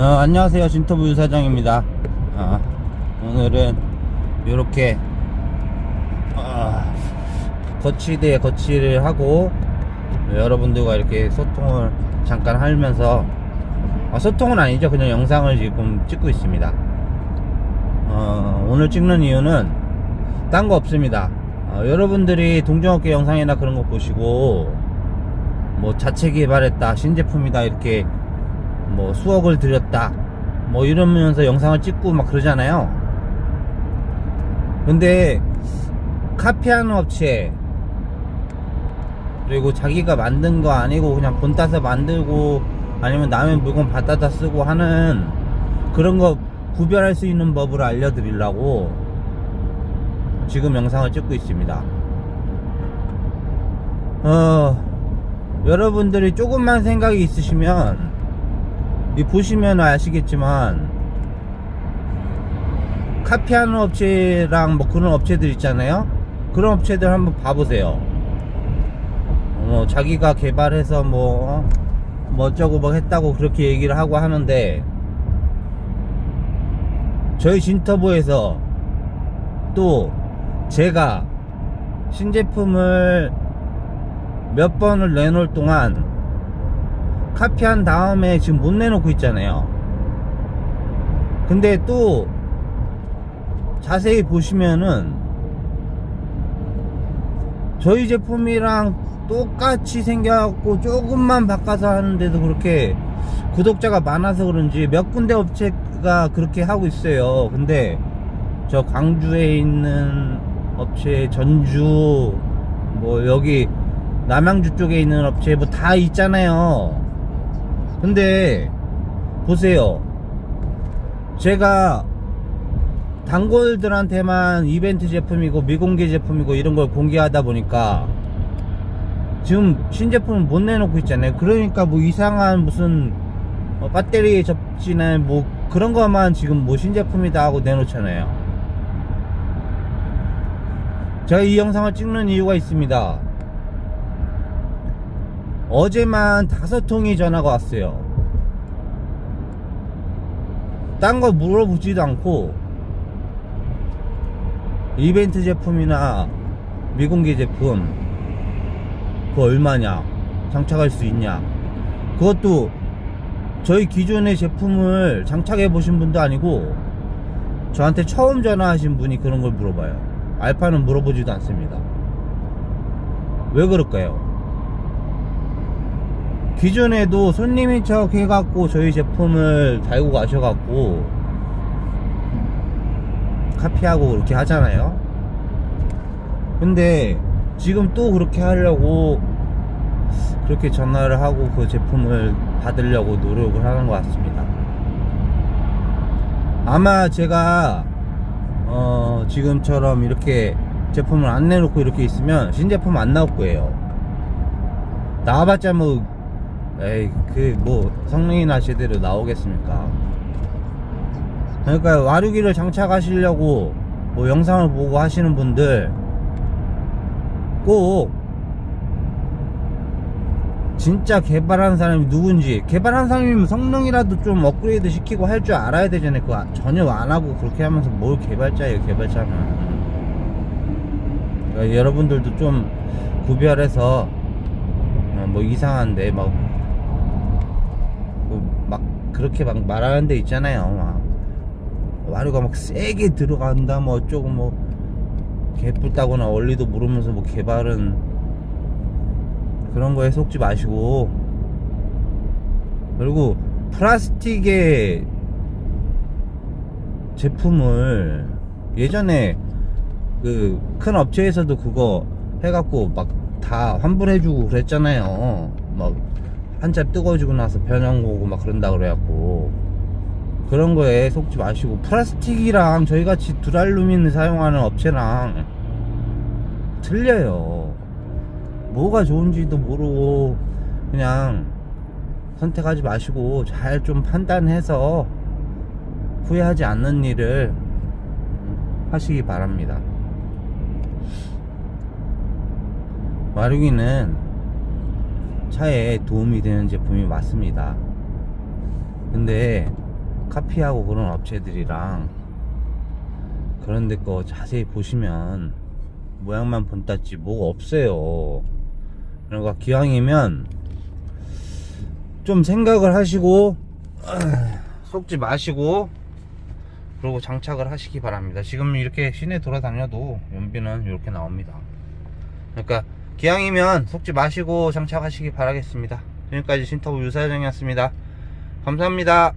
어, 안녕하세요. 진터부 유사장입니다. 어, 오늘은 이렇게 어, 거치대에 거치를 하고 여러분들과 이렇게 소통을 잠깐 하면서 아, 소통은 아니죠. 그냥 영상을 지금 찍고 있습니다. 어, 오늘 찍는 이유는 딴 거 없습니다. 어, 여러분들이 동종업계 영상이나 그런 거 보시고 뭐 자체 개발했다 신제품이다 이렇게 뭐 수억을 들였다. 뭐 이러면서 영상을 찍고 막 그러잖아요. 근데 카피하는 업체 그리고 자기가 만든 거 아니고 그냥 본 따서 만들고 아니면 남의 물건 받아다 쓰고 하는 그런 거 구별할 수 있는 법을 알려드리려고 지금 영상을 찍고 있습니다. 어 여러분들이 조금만 생각이 있으시면 이 보시면 아시겠지만 카피하는 업체랑 뭐 그런 업체들 있잖아요 그런 업체들 한번 봐보세요 뭐 자기가 개발해서 뭐, 어? 뭐 어쩌고 뭐 했다고 그렇게 얘기를 하고 하는데 저희 진터보에서 또 제가 신제품을 몇 번을 내놓을 동안 카피한 다음에 지금 못 내놓고 있잖아요. 근데 또 자세히 보시면은 저희 제품이랑 똑같이 생겨갖고 조금만 바꿔서 하는데도 그렇게 구독자가 많아서 그런지 몇 군데 업체가 그렇게 하고 있어요. 근데 저 광주에 있는 업체 전주 뭐 여기 남양주 쪽에 있는 업체 뭐 다 있잖아요. 근데 보세요. 제가 단골들한테만 이벤트 제품이고 미공개 제품이고 이런 걸 공개하다 보니까 지금 신제품을 못 내놓고 있잖아요. 그러니까 뭐 이상한 무슨 어, 배터리 접지나 뭐 그런 것만 지금 뭐 신제품이다 하고 내놓잖아요. 제가 이 영상을 찍는 이유가 있습니다. 어제만 다섯 통이 전화가 왔어요. 딴 거 물어보지도 않고 이벤트 제품이나 미공개 제품 그거 얼마냐 장착할 수 있냐 그것도 저희 기존의 제품을 장착해 보신 분도 아니고 저한테 처음 전화하신 분이 그런 걸 물어봐요 알파는 물어보지도 않습니다 왜 그럴까요? 기존에도 손님인 척 해갖고 저희 제품을 달고 가셔갖고 카피하고 그렇게 하잖아요. 근데 지금 또 그렇게 하려고 그렇게 전화를 하고 그 제품을 받으려고 노력을 하는 것 같습니다. 아마 제가 어 지금처럼 이렇게 제품을 안 내놓고 이렇게 있으면 신제품 안 나올 거예요. 나와봤자 뭐 에이 그 뭐 성능이나 제대로 나오겠습니까? 그러니까 와류기를 장착하시려고 뭐 영상을 보고 하시는 분들 꼭 진짜 개발한 사람이 누군지 개발한 사람이면 성능이라도 좀 업그레이드 시키고 할 줄 알아야 되잖아요. 그거 전혀 안 하고 그렇게 하면서 뭘 개발자예요 개발자는. 그러니까 여러분들도 좀 구별해서 어, 뭐 이상한데 막, 그렇게 막 말하는 데 있잖아요. 막 와류가 막 세게 들어간다 뭐 어쩌고 뭐 개뿔다거나 원리도 모르면서 뭐 개발은 그런 거에 속지 마시고 그리고 플라스틱의 제품을 예전에 그 큰 업체에서도 그거 해갖고 막 다 환불해주고 그랬잖아요. 막 한참 뜨거워지고 나서 변형 오고 막 그런다 그래갖고 그런 거에 속지 마시고 플라스틱이랑 저희 같이 두랄루민 사용하는 업체랑 틀려요. 뭐가 좋은지도 모르고 그냥 선택하지 마시고 잘 좀 판단해서 후회하지 않는 일을 하시기 바랍니다. 마루기는 차에 도움이 되는 제품이 맞습니다. 근데 카피하고 그런 업체들이랑 그런 데 거 자세히 보시면 모양만 본따지 뭐가 없어요. 그러니까 기왕이면 좀 생각을 하시고 속지 마시고 그리고 장착을 하시기 바랍니다. 지금 이렇게 시내 돌아다녀도 연비는 이렇게 나옵니다. 그러니까 기왕이면 속지 마시고 장착하시기 바라겠습니다. 지금까지 신터부 유사장이었습니다. 감사합니다